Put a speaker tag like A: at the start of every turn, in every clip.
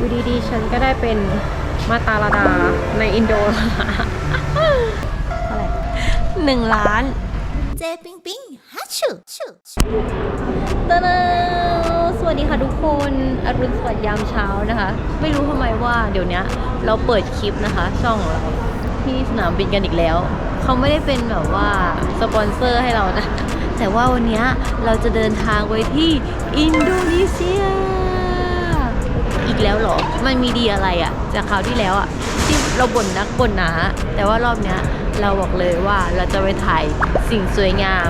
A: อยู่ดีๆ ฉันก็ได้เป็นมาตาลาดาในอินโดเท่าไหร่หนึ่งล้าน
B: เจปิงปิงฮัชชูชูชู
A: ตะนาสวัสดีค่ะทุกคนอรุณสวัสดิ์ยามเช้านะคะ ไม่รู้ทำไมว่าเดี๋ยวนี้เราเปิดคลิปนะคะ ช่องของเราที่สนามบินกันอีกแล้ว เขาไม่ได้เป็นแบบว่าสปอนเซอร์ให้เรานะ แต่ว่าวันนี้เราจะเดินทางไปที่อินโดนีเซียอีก แล้วเหรอ มันมีดีอะไรอะจากคราวที่แล้วอะที่เราบ่นนักบ่นหนา แต่ว่ารอบเนี้ยเราบอกเลยว่าเราจะไปถ่ายสิ่งสวยงาม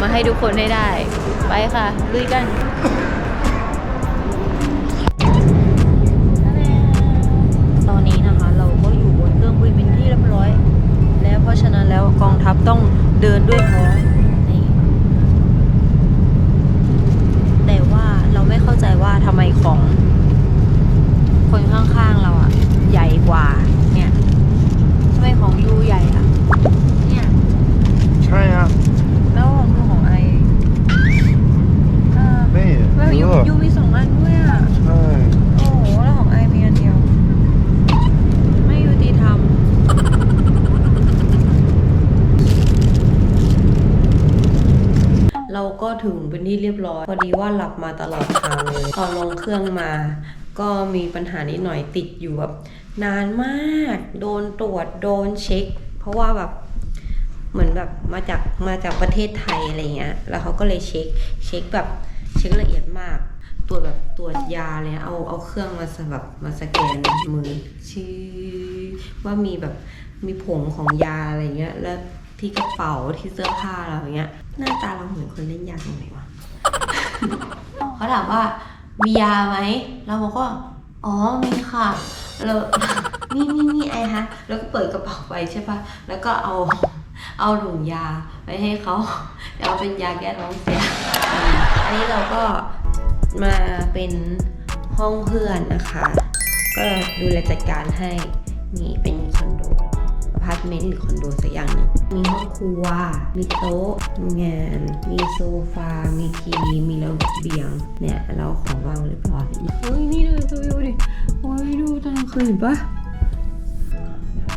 A: มาให้ทุกคนให้ได้ ไปค่ะลุยกันตอนนี้นะคะเราก็อยู่บนเครื่องบินเป็นที่เรียบร้อย แล้วเพราะฉะนั้นแล้วกองทัพต้องเดินด้วยท้องนี่ แต่ว่าเราไม่เข้าใจว่าทำไมของ คนข้างๆเราอะใหญ่กว่า เนี่ยทำไมของยูใหญ่อะเนี่ย
C: ใช่อะ
A: แล้วของยูของไอเออ
C: นี่
A: แล้วยู
C: เออ
A: ยูมีสองอันด้วยอะ
C: ใช่
A: โอ้โหแล้วของไอมีอันเดียว ไม่ยุติธรรม เราก็ ถึงเป็นที่เรียบร้อย พอดีว่าหลับมาตลอดทางเลย ตอนลงเครื่องมา ก็มีปัญหานิดหน่อยติดอยู่แบบนานมาก โดนตรวจโดนเช็ค เพราะว่าแบบเหมือนแบบมาจากมาจากประเทศไทยอะไรเงี้ย แล้วเขาก็เลยเช็คเช็คแบบเช็คละเอียดมาก ตรวจแบบตรวจยาเลยเอาเอาเครื่องมาสแบบมาสแกนมือชื่อว่ามีแบบมีผงของยาอะไรเงี้ย แล้ว ที่กระเป๋าที่เสื้อผ้าเราอย่างเงี้ย หน้าตาเราเหมือนคนเล่นยาตรงไหนวะ เขาถามว่ามียาไหมเราบอกว่าอ๋อมีค่ะเรานี่นี่นี่ไอ้ฮะ แล้วก็เปิดกระเป๋าไปใช่ปะแล้วก็เอาเอาถุงยาไปให้เขาเอาเป็นยาแก้ท้องเสีย อันนี้เราก็มาเป็นห้องเพื่อนนะคะ ก็ดูแลจัดการให้นี่เป็นคอนโด พาร์ตเมนต์หรือคอนโดสักอย่างหนึ่งมีห้องครัว มีโต๊ะทำงาน มีโซฟา มีทีวี มีระเบียง เนี่ย เราของวางเรียบร้อยโอ้ยนี่เลยดูวิวดิ โอ้ยดูตอนกลางคืนเห็นปะ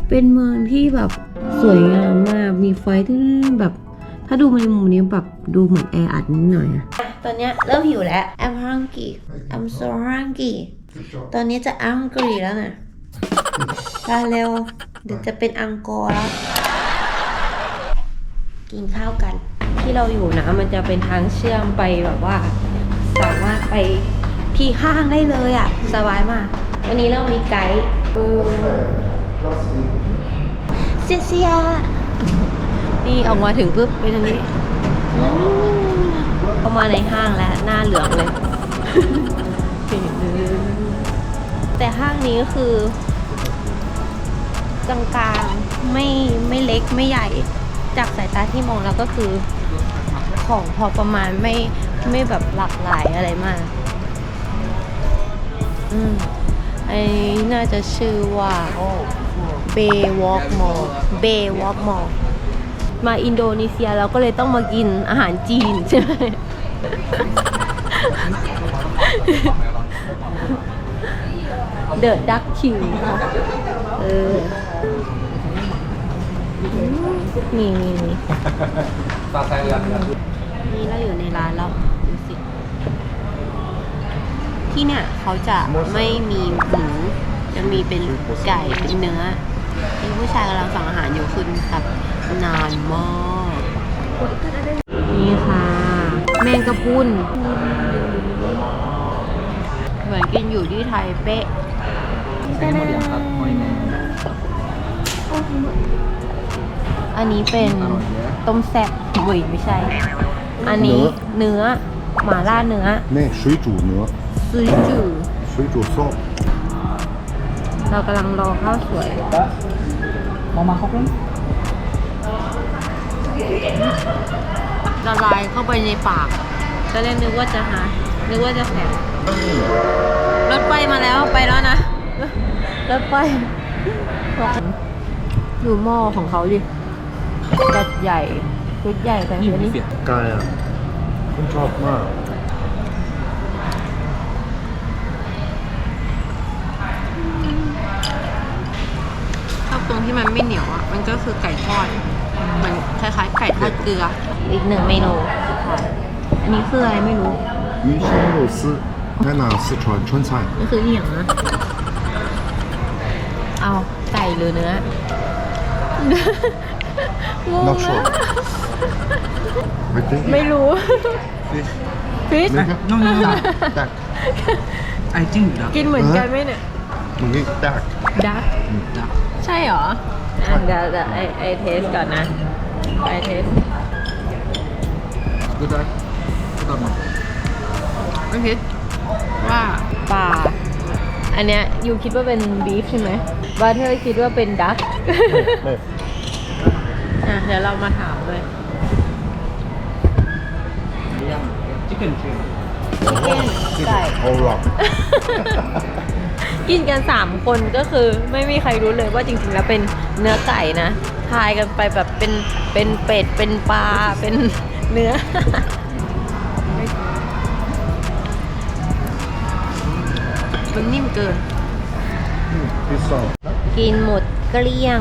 A: เป็นเมืองที่แบบสวยงามมาก มีไฟที่แบบ ถ้าดูมาในมุมนี้แบบดูเหมือนแออัดนิดหน่อยอะตอนเนี้ยเริ่มหิวแล้ว I'm hungry I'm so hungry ตอนนี้จะอังกฤษแล้วนะ มาเร็ว เดี๋ยวจะเป็นอังกอร์แล้ว กินข้าวกัน ที่เราอยู่นะ มันจะเป็นทางเชื่อมไปแบบว่า สามารถไปที่ห้างได้เลยอะสบายมาก วันนี้เรามีไกด์เออเซียเซียนี่ออกมาถึงปุ๊บเป็นอันนี้เข้ามาในห้างแล้วหน้าเหลืองเลย แต่ห้างนี้ก็คือ กลางๆไม่ไม่เล็กไม่ใหญ่จากสายตาที่มองแล้วก็คือของพอประมาณไม่ไม่แบบหลากหลายอะไรมาก อืมไอ้น่าจะชื่อว่าเบวอล์กมอลเบวอล์กมอลมาอินโดนีเซียเราก็เลยต้องมากินอาหารจีนใช่ไหมเดอะดักคิวเออ นี่นี่นี่นี่เราอยู่ในร้านแล้วดูสิที่เนี่ยเขาจะไม่มีหมูจะมีเป็นไก่เป็นเนื้อที่ผู้ชายกำลังสั่งอาหารอยู่คือแบบนานมากนี่ค่ะ แมงกะพรุนเหมือนกินอยู่ที่ไทยเป๊ะอั อันนี้เป็นต้มแซ่บบุยไม่ใช่ อันนี้เนื้อหมาล่าเนื้อ
C: นี่ซุยจูเนื้อ
A: ซูจูซุยจู
C: โซบ
A: เรากำลังรอข้าวสวยม
D: Mama kochen?
A: ละลายเข้าไปในปากตอเล่กนึกว่าจะหานึกว่าจะแข็งรถไฟมาแล้วไปแล้วนะ รถไฟดูหม้อของเขาดิ จัดใหญ่ชุดใหญ่ไปนี่วัน
C: ไม่นี้เสียกายอะคุณชอบมาก ชอบตรง
A: ที่มันไม่เหนียวอะ มันก็คือไก่ทอด เหมือนคล้ายๆไก่ทอดเกลือ อีกหนึ่งเมนูอันนี้คืออะไรไม่รู้
C: 鱼香肉丝，奶奶四川川菜，
A: นี่คืออีหยังนะเอาไก่หรือเนื้อ งง
C: ช
A: นะ
C: sure. But they
A: ไม่รู้
C: fish.
A: ฟิช
C: Look at-
D: No, no, no.
C: Duck.
A: กินเหมือนกันไหมเนี่ย
C: You eat ดัก
A: ดัก
D: duck.
A: ใช่เหรออะเดี๋ยวเดี๋ยวไอไอเทสก่อนนะไอเทส
D: Good duck. Good
A: ไม่พิดว่าป่าอันเนี้ยยูคิดว่าเป็นบีฟใช่ไหมว่าเธอคิดว่าเป็นดัก
C: No,
A: no. ่ะเดี๋ยวเรามาถามเลย
D: ชิคก้นชิคก้น
A: ไก่
C: โอรอ
A: กกินกันสามคนก็คือไม่มีใครรู้เลยว่าจริงๆแล้วเป็นเนื้อไก่นะทายกันไปแบบเป็นเป็นเป็ดเป็นปลาเป็นเนื้อมันนิ่มเกินกินหมดเกลี้ยง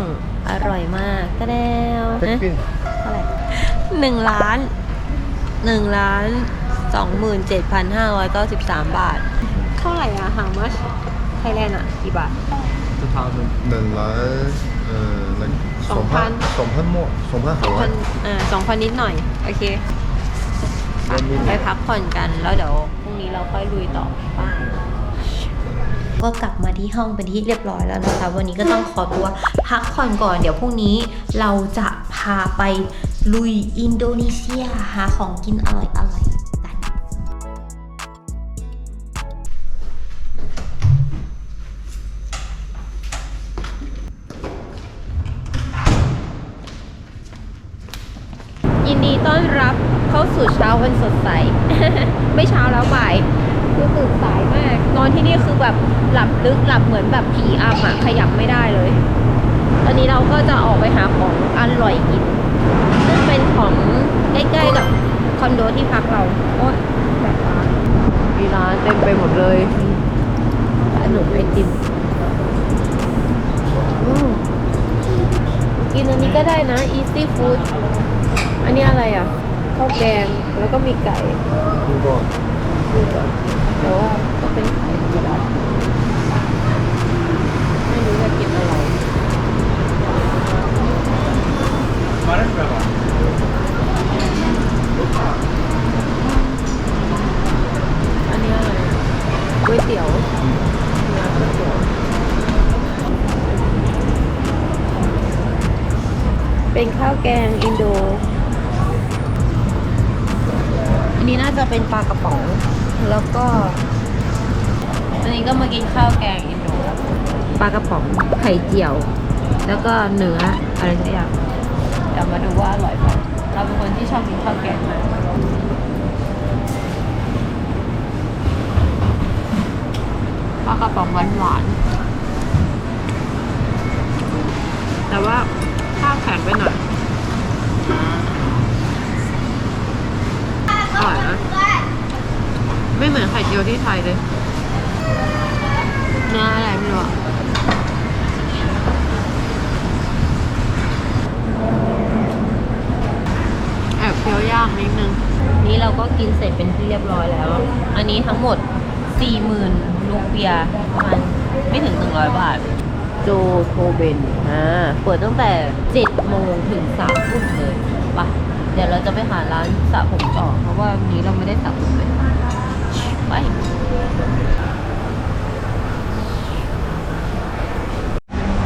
A: อร่อยมากตะแนว
C: นะ
A: เท่าไหร่หนึ่งล้านหนึ่งล้านสองหมื่นเจ็ดพันห้าร้อยเก้าสิบสามบาท เท่าไหร่อะหามัชไทยแลนด์อะกี่บาท
D: หนึ่
C: งล้าน
A: เอ่อหนึ่ง
C: สองพันสองพันหมดสอ
A: ง
C: พั
A: นหัวสองพันนิดหน่อย โอเค ไปพักผ่อนกันแล้วเดี๋ยวพรุ่งนี้เราค่อยลุยต่อไป ก็กลับมาที่ห้องเป็นที่เรียบร้อยแล้วนะคะ วันนี้ก็ต้องขอตัวพักผ่อนก่อน เดี๋ยวพรุ่งนี้เราจะพาไปลุยอินโดนีเซียหาของกินอร่อยอร่อยๆกันยินดีต้อนรับเข้าสู่เช้าวันสดใส ไม่เช้าแล้วบ่าย คือตื่นสายมาก นอนที่นี่คือแบบหลับลึกหลับเหมือนแบบผีอำอะขยับไม่ได้เลย ตอนนี้เราก็จะออกไปหาของอร่อยกิน ซึ่งเป็นของใกล้ๆกับคอนโดที่พักเรา โอ๊ยแบบร้านมีร้านเต็มไปหมดเลยขนมไอติมอืมกินอันนี้ก็ได้นะ easy food อันนี้อะไรอะข้าวแกงแล้วก็มีไก่
C: นี่ก็
A: ดูก่อนแต่ว่าก็เป็นไข่ธรรมดาไม่รู้จะกินอะไร
D: Kemarin berapa?
A: อันนี้อะไรก๋วยเตี๋ยวเนื้อก๋วยเตี๋ยวเป็นข้าวแกงอินโด อันนี้น่าจะเป็นปลากระป๋อง แล้วก็อันนี้ก็มากินข้าวแกงอินโดปลากระป๋องไข่เจียว แล้วก็เนื้ออะไรสักอย่างเดี๋ยวมาดูว่าอร่อยไหมเราเป็นคนที่ชอบกินข้าวแกงมากปลากระป๋องหวานหวานๆแต่ว่าข้าวแข็งไปหน่อย อร่อยนะ ไม่เหมือนไข่เจียวที่ไทยเลยเนื้ออะไรไม่รู้อะแอบเคี้ยวยากนิดนึง นี้เราก็กินเสร็จเป็นที่เรียบร้อยแล้ว อันนี้ทั้งหมด 40,000ลูกเบียร์ประมาณไม่ถึง 100 บาท โจโทเบนอ่าเปิดตั้งแต่ 7 โมงถึง3ทุ่มเลยไปะเดี๋ยวเราจะไปหาร้านสระผมต่อเพราะว่าวันนี้เราไม่ได้สระผมเลย ไป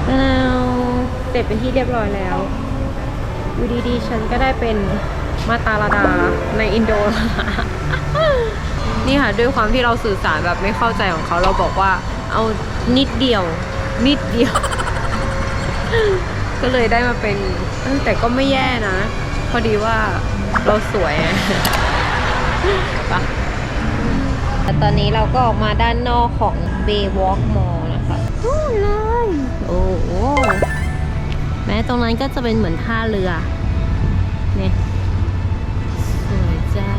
A: แล้วเสร็จเป็นที่เรียบร้อยแล้วอยู่ดีๆฉันก็ได้เป็นมาตาลาดาในอินโดนี่ค่ะด้วยความที่เราสื่อสารแบบไม่เข้าใจของเขาเราบอกว่าเอานิดเดียว นิดเดียว ก็เลยได้มาเป็นแต่ก็ไม่แย่นะ พอดีว่าเราสวย ตอนนี้เราก็ออกมาด้านนอกของ Baywalk Mall นะคะนู่นเลย โอ้โหแม้ตรงนั้นก็จะเป็นเหมือนท่าเรือ เนี่ย สวยจ้า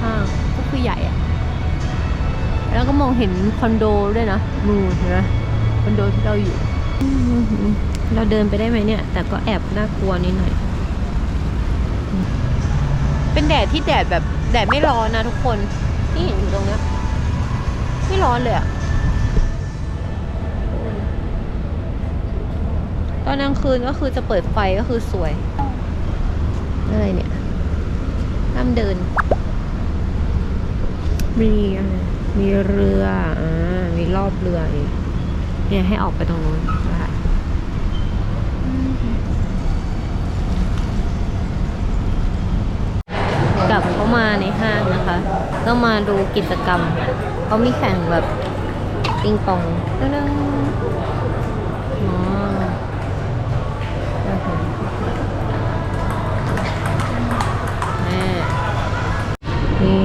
A: ห้างก็คือใหญ่อะแล้วก็มองเห็นคอนโดด้วยนะนู่นเห็นไหมคอนโดที่เราอยู่ เราเดินไปได้ไหมเนี่ย แต่ก็แอบน่ากลัวนิดหน่อย เป็นแดดที่แดดแบบแดดไม่ร้อนนะทุกคนที่เห็นอยู่ตรงเนี้ย ไม่ร้อนเลยอะตอนกลางคืนก็คือจะเปิดไฟก็คือสวยอะไรเนี่ยห้ามเดิน มีอะไรมีเรืออ่ามีรอบเรืออีกเนี่ยให้ออกไปตรงนู้นนะคะกลับเข้ามาในห้างนะคะ ก็มาดูกิจกรรม เขามีแข่งแบบปิงปองตึ้งๆอ๋อโอเคแม่นี่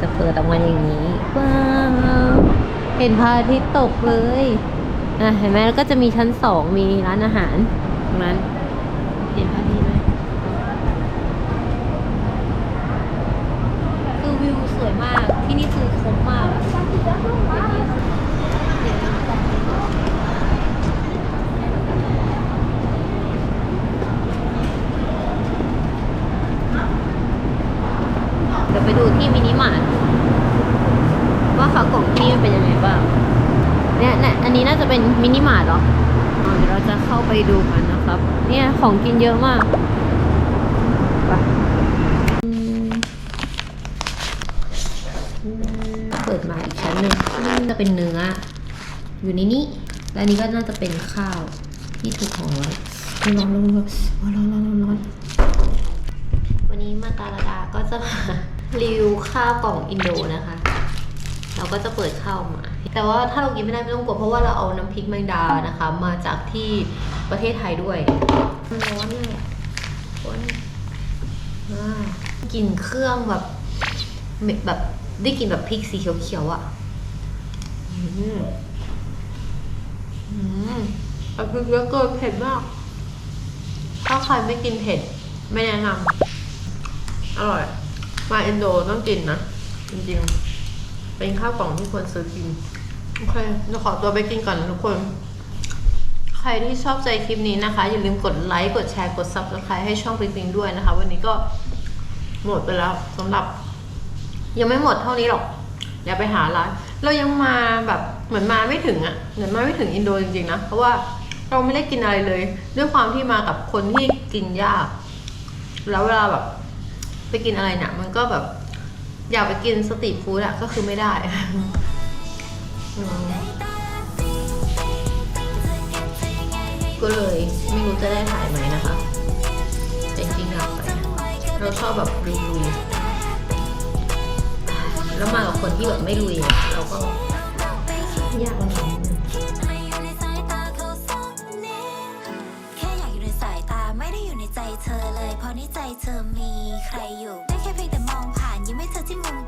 A: จะเปิดออกมาอย่างนี้ ว้าว เห็นพระอาทิตย์ตกเลย อะ เห็นไหมแล้วก็จะมีชั้นสองมีร้านอาหารตรงนั้น เห็นพระอาทิตย์ไหมคือวิวสวยมาก ที่นี่คือคมมากอะเดี๋ยวไปดูที่มินิมาร์ทว่าเขากล่องที่มันเป็นยังไงบ้างเนี่ยเนี่ยอันนี้น่าจะเป็นมินิมาร์ทหรอเดี๋ยวเราจะเข้าไปดูกันนะครับ เนี่ยของกินเยอะมากไปเปิดมาอีกชั้นหนึ่งจะเป็นเนื้อ อยู่ในนี้ และนี้ก็น่าจะเป็นข้าวที่ถูกห่อไว้ร้อนร้อนร้อนร้อนร้อนร้อนร้อนวันนี้มาตาลาดาก็จะมา รีวิวข้าวกล่องอินโดนะคะ เราก็จะเปิดข้าวมา แต่ว่าถ้าเรากินไม่ได้ไม่ต้องกลัวเพราะว่าเราเอาน้ำพริกแมงดานะคะ มาจากที่ประเทศไทยด้วยมันร้อนเลยร้อนอ่ากลิ่นเครื่องแบบแบบได้กลิ่นแบบพริกสีเขียวๆอะ่ะอืมอืมแต่พริกเยอะเกินเผ็ดมาก ถ้าใครไม่กินเผ็ด ไม่แนะนำอร่อย มาอินโดต้องกินนะ จริงๆ เป็นข้าวกล่องที่ควรซื้อกิน โอเคจะขอตัวไปกินก่อนนะทุกคน ใครที่ชอบใจคลิปนี้นะคะ อย่าลืมกดไลค์ กดแชร์ กด subscribe ให้ช่องปิงปิงด้วยนะคะ วันนี้ก็หมดไปแล้วสำหรับ ยังไม่หมดเท่านี้หรอกเดี๋ยวไปหาร้านเรายังมาแบบเหมือนมาไม่ถึงอะ่ะเหมือนมาไม่ถึงอินโดจริงๆนะเพราะว่าเราไม่ได้กินอะไรเลย ด้วยความที่มากับคนที่กินยาก แล้วเวลาแบบ กินอะไรเนี่ยมันก็แบบ อยากไปกินสตรีทฟู้ดอะก็คือไม่ได้ก็เลยไม่รู้จะได้ถ่ายไหมนะคะแต่จริงๆอยากไปเราชอบแบบลุยๆแล้วมากับคนที่แบบไม่ลุยเราก็ยากลำบากนิดนึ
B: อยู่ใจเธอในใจเธอมีใครอยู่ ได้แค่เพียงแต่มองผ่านยังไม่เธอที่มุม